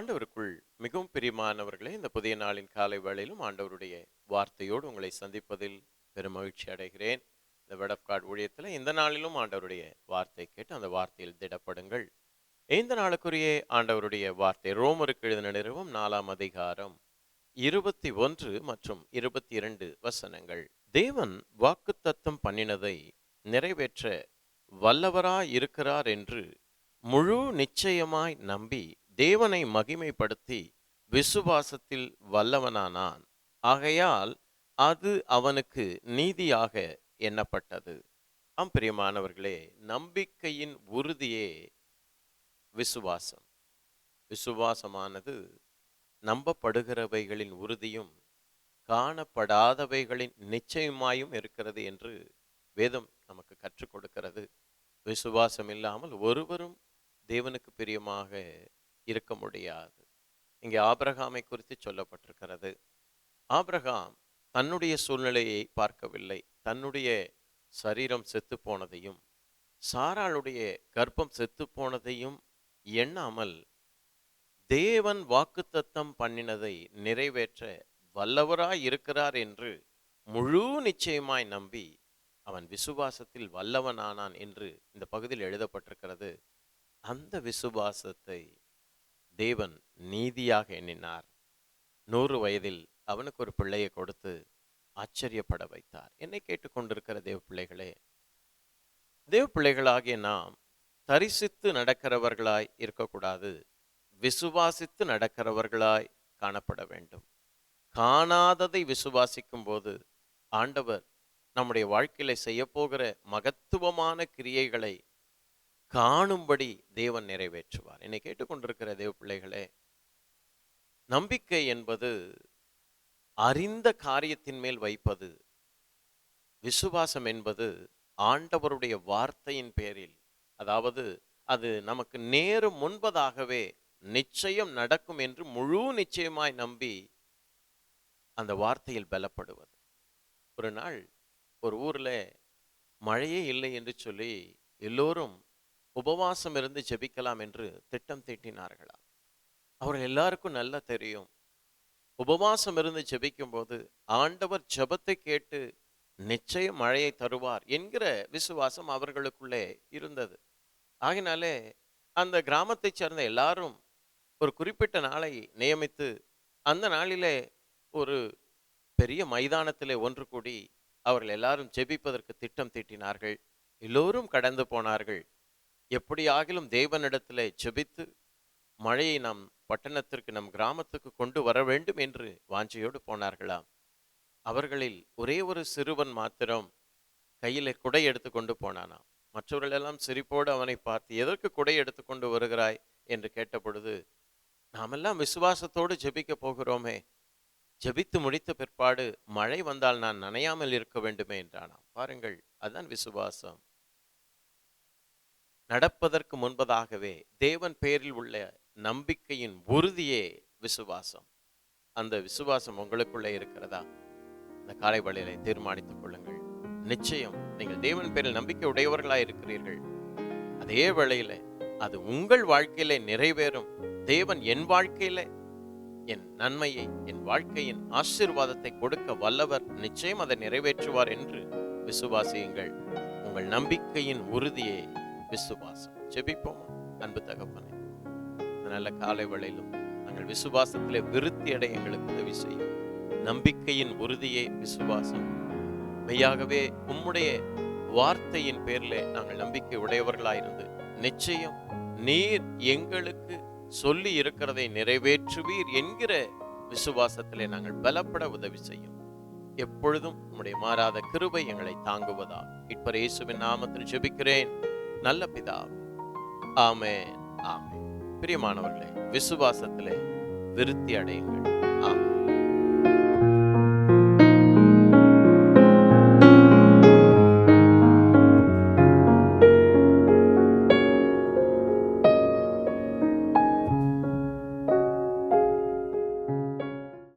ஆண்டவருக்குள் மிகவும் பிரியமானவர்களே இந்த புதிய நாளின் காலை வேளையிலும் ஆண்டவருடைய வார்த்தையோடு உங்களை சந்திப்பதில் பெரும் மகிழ்ச்சி அடைகிறேன். இந்த வெட் ஆஃப் காட் ஊழியத்தில் இந்த நாளிலும் ஆண்டவருடைய வார்த்தை கேட்டு அந்த வார்த்தையில் திடப்படுங்கள். இந்த நாளுக்குரிய ஆண்டவருடைய வார்த்தை ரோமருக்கு எழுதின நிறுவம் நாலாம் அதிகாரம் இருபத்தி ஒன்று மற்றும் இருபத்தி இரண்டு வசனங்கள். தேவன் வாக்கு தத்தம் பண்ணினதை நிறைவேற்ற வல்லவராய் இருக்கிறார் என்று முழு நிச்சயமாய் நம்பி தேவனை மகிமைப்படுத்தி விசுவாசத்தில் வல்லவனானான். ஆகையால் அது அவனுக்கு நீதியாக எண்ணப்பட்டது. ஆம் பிரியமானவர்களே நம்பிக்கையின் உறுதியே விசுவாசம். விசுவாசமானது நம்பப்படுகிறவைகளின் உறுதியும் காணப்படாதவைகளின் நிச்சயமாயும் இருக்கிறது என்று வேதம் நமக்கு கற்றுக் கொடுக்கிறது. விசுவாசம் இல்லாமல் ஒருவரும் தேவனுக்கு பிரியமாக இருக்க முடியாது. இங்கே ஆபிரகாமை குறித்து சொல்லப்பட்டிருக்கிறது. ஆபிரகாம் தன்னுடைய சூழ்நிலையை பார்க்கவில்லை. தன்னுடைய சரீரம் செத்து போனதையும் சாராளுடைய கர்ப்பம் செத்து போனதையும் எண்ணாமல் தேவன் வாக்குத்தத்தம் பண்ணினதை நிறைவேற்ற வல்லவராய் இருக்கிறார் என்று முழு நிச்சயமாய் நம்பி அவன் விசுவாசத்தில் வல்லவனானான் என்று இந்த பகுதியில் எழுதப்பட்டிருக்கிறது. அந்த விசுவாசத்தை தேவன் நீதியாக எண்ணினார். நூறு வயதில் அவனுக்கு ஒரு பிள்ளையை கொடுத்து ஆச்சரியப்பட வைத்தார். என்னை கேட்டுக்கொண்டிருக்கிற தேவ பிள்ளைகளே தேவ பிள்ளைகளாகிய நாம் தரிசித்து நடக்கிறவர்களாய் இருக்கக்கூடாது. விசுவாசித்து நடக்கிறவர்களாய் காணப்பட வேண்டும். காணாததை விசுவாசிக்கும் போது ஆண்டவர் நம்முடைய வாழ்க்கையில செய்யப்போகிற மகத்துவமான கிரியைகளை காணும்படி தேவன் நிறைவேற்றுவார். என்னை கேட்டுக்கொண்டிருக்கிற தேவ பிள்ளைகளே நம்பிக்கை என்பது அறிந்த காரியத்தின் மேல் வைப்பது விசுவாசம் என்பது ஆண்டவருடைய வார்த்தையின் பேரில் அதாவது அது நமக்கு நேரும் முன்பதாகவே நிச்சயம் நடக்கும் என்று முழு நிச்சயமாய் நம்பி அந்த வார்த்தையில் பலப்படுவது. ஒரு நாள் ஒரு ஊர்ல மழையே இல்லை என்று சொல்லி எல்லோரும் உபவாசம் இருந்து ஜெபிக்கலாம் என்று திட்டம் தீட்டினார்களாம் அவர்கள் எல்லாருக்கும் நல்லா தெரியும். உபவாசம் இருந்து ஜெபிக்கும் போது ஆண்டவர் ஜபத்தை கேட்டு நிச்சயம் மழையை தருவார் என்கிற விசுவாசம் அவர்களுக்குள்ளே இருந்தது. ஆகினாலே அந்த கிராமத்தைச் சேர்ந்த எல்லாரும் ஒரு குறிப்பிட்ட நாளை நியமித்து அந்த நாளிலே ஒரு பெரிய மைதானத்திலே ஒன்று கூடி அவர்கள் எல்லாரும் ஜெபிப்பதற்கு திட்டம் தீட்டினார்கள். எல்லோரும் கடந்து போனார்கள். எப்படியாகிலும் தேவனிடத்தில் ஜெபித்து மழையை நம் பட்டணத்திற்கு நம் கிராமத்துக்கு கொண்டு வர வேண்டும் என்று வாஞ்சையோடு போனார்களாம். அவர்களில் ஒரே ஒரு சிறுவன் மாத்திரம் கையில் குடை எடுத்து கொண்டு போனானாம். மற்றவர்கள் எல்லாம் சிரிப்போடு அவனை பார்த்து எதற்கு குடை எடுத்து கொண்டு வருகிறாய்? என்று கேட்டபொழுது நாமெல்லாம் விசுவாசத்தோடு ஜெபிக்க போகிறோமே. ஜெபித்து முடித்த பிற்பாடு மழை வந்தால் நான் நனையாமல் இருக்க வேண்டுமே என்றானாம். பாருங்கள் அதுதான் விசுவாசம். நடப்பதற்கு முன்பதாகவே தேவன் பேரில் உள்ள நம்பிக்கையின் உறுதியே விசுவாசம். அந்த விசுவாசம் உங்களுக்குள்ளே இருக்கிறதா? இந்த காலை வழியிலே தீர்மானித்துக் கொள்ளுங்கள். நிச்சயம் நீங்கள் தேவன் பேரில் நம்பிக்கை உடையவர்களாக இருக்கிறீர்கள். அதே வேளையில அது உங்கள் வாழ்க்கையிலே நிறைவேறும். தேவன் என் வாழ்க்கையில என் நன்மையை என் வாழ்க்கையின் ஆசீர்வாதத்தை கொடுக்க வல்லவர் நிச்சயம் அதை நிறைவேற்றுவார் என்று விசுவாசியுங்கள். உங்கள் நம்பிக்கையின் உறுதியை விசுவாசம். ஜெபிப்போம். அன்பு தகப்பனே நல்ல காலை வேளையிலும் நாங்கள் விசுவாசத்திலே விருத்தி அடைய எங்களுக்கு உதவி செய்யும். நம்பிக்கையின் உறுதியே விசுவாசம். மெய்யாகவே உம்முடைய வார்த்தையின் பேரில் நாங்கள் நம்பிக்கை உடையவர்களாயிருந்து நிச்சயம் நீர் எங்களுக்கு சொல்லி இருக்கிறதை நிறைவேற்றுவீர் என்கிற விசுவாசத்திலே நாங்கள் பலப்பட உதவி செய்யும். எப்பொழுதும் உம்முடைய மாறாத கிருபை எங்களை தாங்குவதா? இப்ப இயேசுவின் நாமத்தில் ஜெபிக்கிறேன். நல்ல பிதாவே ஆமே ஆமே பிரியமானவர்களே விசுவாசத்திலே விருத்தி அடையுங்கள் ஆமே